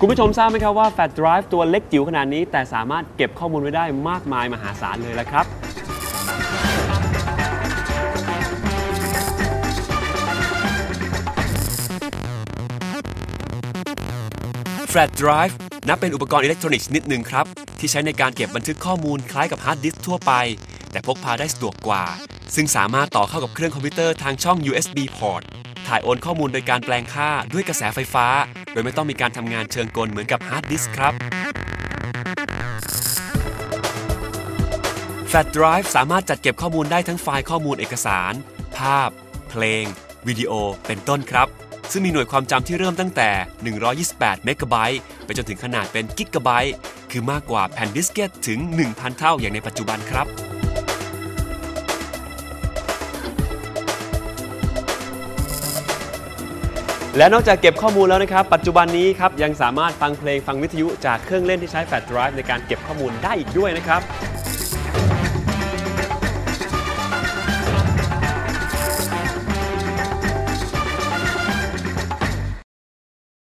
คุณผู้ชมทราบไหมครับว่า Fat Drive ตัวเล็กจิ๋วขนาดนี้ แต่สามารถเก็บข้อมูลไว้ได้มากมายมหาศาลเลยละครับ Flash Drive นับเป็นอุปกรณ์อิเล็กทรอนิกส์นิดหนึ่งครับ ที่ใช้ในการเก็บบันทึกข้อมูลคล้ายกับฮาร์ดดิสก์ทั่วไป แต่พกพาได้สะดวกกว่า ซึ่งสามารถต่อเข้ากับเครื่องคอมพิวเตอร์ทางช่อง USB port ถ่ายโอนข้อมูลโดยการแปลงค่าด้วยกระแสไฟฟ้า โดยไม่ต้องมีการทำงานเชิงกลเหมือนกับฮาร์ดดิสก์ครับ Flash Drive สามารถจัดเก็บข้อมูลได้ทั้งไฟล์ข้อมูลเอกสาร ภาพ เพลง วิดีโอ เป็นต้นครับ ซึ่งมีหน่วยความจำที่เริ่มตั้งแต่ 128 เมกะไบต์ ไปจนถึงขนาดเป็นกิกะไบต์คือมากกว่าแผ่นดิสเกตถึง 1,000 เท่าอย่างในปัจจุบันครับและนอกจากเก็บข้อมูลแล้วนะครับ ปัจจุบันนี้ครับ ยังสามารถฟังเพลงฟังวิทยุจากเครื่องเล่นที่ใช้แฟลชไดรฟ์ในการเก็บข้อมูลได้อีกด้วยนะครับ